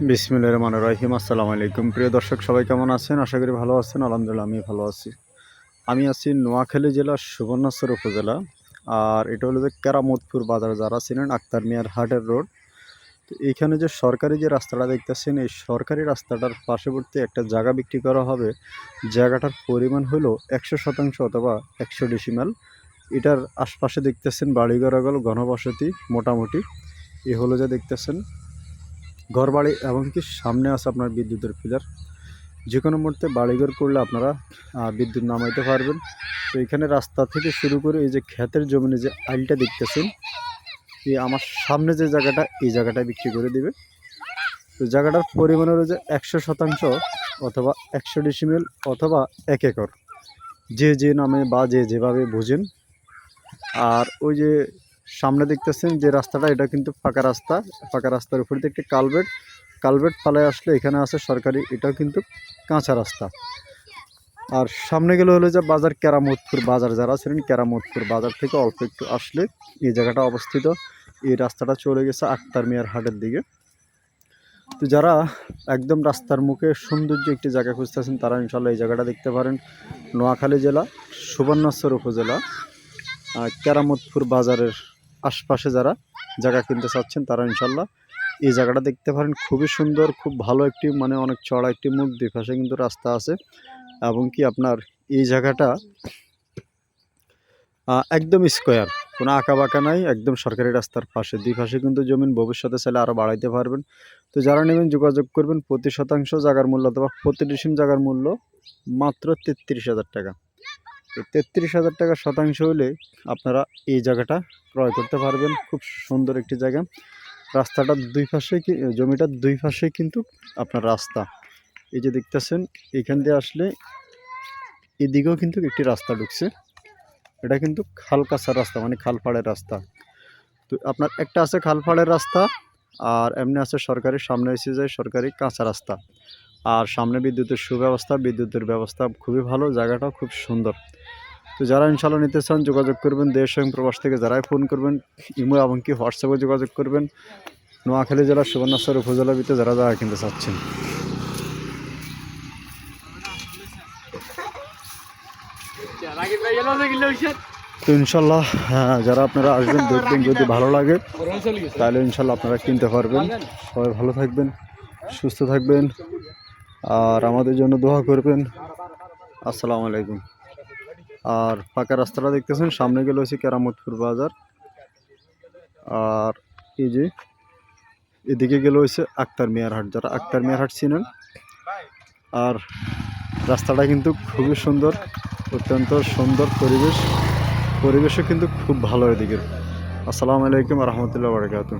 বিসমিল্লাহ রহমান রহিম আসসালামু আলাইকুম। প্রিয় দর্শক, সবাই কেমন আছেন? আশা করি ভালো আছেন। আলহামদুলিল্লাহ আমি ভালো আছি। আমি আছি নোয়াখালী জেলার সুবর্ণাচর উপজেলা। আর এটা হলো যে কেরামতপুর বাজার, যারা ছিলেন আক্তার মিয়ার হাটের রোড। তো এইখানে যে সরকারি যে রাস্তাটা দেখতেছেন, এই সরকারি রাস্তাটার পার্শ্ববর্তী একটা জায়গা বিক্রি করা হবে। জায়গাটার পরিমাণ হলো একশো শতাংশ অথবা একশো ডিসিমাল এটার আশপাশে দেখতেছেন বাড়িঘর বাড়িঘরাগল ঘনবসতি মোটামুটি। এ হলো যা দেখতেছেন ঘরবাড়ি এমনকি সামনে আছে আপনার বিদ্যুতের পিলার যে কোনো মুহূর্তে বাড়িঘর করলে আপনারা বিদ্যুৎ নামাইতে পারবেন। তো এখানে রাস্তা থেকে শুরু করে এই যে ক্ষেতের জমিনে যে আইলটা দেখতেছেন, এই আমার সামনে যে জায়গাটা, এই জায়গাটা বিক্রি করে দিবে। তো জায়গাটার পরিমাণ হলো যে একশো শতাংশ অথবা একশো ডিসিমেল অথবা এক একর। যে যে নামে বা যে যেভাবে বুঝেন। আর ওই যে সামনে দেখতেছেন যে রাস্তাটা এটা কিন্তু ফাঁকা রাস্তা। ফাঁকা রাস্তার উপর একটি কালভেট। কালভেট পালায় আসলে এখানে আছে সরকারি এটাও কিন্তু কাঁচা রাস্তা। আর সামনে গেলে হলো যে বাজার কেরামতপুর বাজার। যারা ছিলেন কেরামতপুর বাজার থেকে অল্প একটু আসলে এই জায়গাটা অবস্থিত। এই রাস্তাটা চলে গেছে আক্তার মিয়ার হাটের দিকে। তো যারা একদম রাস্তার মুখে সৌন্দর্য একটি জায়গা খুঁজতেছেন তারা ইনশাল্লাহ এই জায়গাটা দেখতে পারেন। নোয়াখালী জেলা সুবর্ণাচর উপজেলা আহ, কেরামতপুর বাজারের আশপাশে যারা জায়গা কিনতে চাচ্ছেন তারা ইনশাল্লাহ এই জায়গাটা দেখতে পারেন। খুবই সুন্দর, খুব ভালো একটি মানে অনেক চড়া একটি মুখ। দুই পাশে কিন্তু রাস্তা আছে এবং কি আপনার এই জায়গাটা একদম স্কোয়ার। কোনো আঁকা বাঁকা নাই, একদম সরকারি রাস্তার পাশে। দুই পাশে কিন্তু জমিন, ভবিষ্যতে চাইলে আরও বাড়াইতে পারবেন। তো যারা নেবেন যোগাযোগ করবেন, প্রতি শতাংশ জায়গার মূল্য অথবা প্রতি ডিসিম জায়গার মূল্য মাত্র তেত্রিশ হাজার টাকা। তেত্রিশ হাজার টাকা শতাংশ হলে আপনারা এই জায়গাটা ক্রয় করতে পারবেন। খুব সুন্দর একটি জায়গা। রাস্তাটার দুই পাশে জমিটার দুই পাশে কিন্তু আপনার রাস্তা। এই যে দেখতেছেন, এখান দিয়ে আসলে এদিকেও কিন্তু একটি রাস্তা ঢুকছে। এটা কিন্তু খাল কাঁচার রাস্তা মানে খালপাড়ের রাস্তা। তো আপনার একটা আছে খালপাড়ের রাস্তা, আর এমনি আছে সরকারি, সামনে এসে যায় সরকারি কাঁচা রাস্তা। আর সামনে বিদ্যুতের সুব্যবস্থা, বিদ্যুতের ব্যবস্থা খুবই ভালো, জায়গাটাও খুব সুন্দর। তো যারা ইনশাল্লাহ নিতে চান যোগাযোগ করবেন। দেশ এবং প্রবাস থেকে যারাই ফোন করবেন ইমো এমনকি হোয়াটসঅ্যাপে যোগাযোগ করবেন। নোয়াখালী জেলার সুবর্ণাচর উপজেলার ভিতরে যারা যারা কিনতে চাচ্ছেন। তো ইনশাল্লাহ হ্যাঁ, যারা আপনারা আসবেন দেখবেন যদি ভালো লাগে তাহলে ইনশাল্লাহ আপনারা কিনতে পারবেন। সবাই ভালো থাকবেন সুস্থ থাকবেন আর আমাদের জন্য দোয়া করবেন। আসসালামু আলাইকুম। আর ফাঁকা রাস্তাটা দেখতেছেন, সামনে গেলে হচ্ছে কেরামতপুর বাজার। আর এই যে, এদিকে গেলে হচ্ছে আক্তার মিয়ার হাট, যারা আক্তার মিয়ার হাট চিনেন। আর রাস্তাটা কিন্তু খুবই সুন্দর, অত্যন্ত সুন্দর পরিবেশ। পরিবেশও কিন্তু খুব ভালো এদিকের আসসালামু আলাইকুম রহমতুল্লাহ বারকাত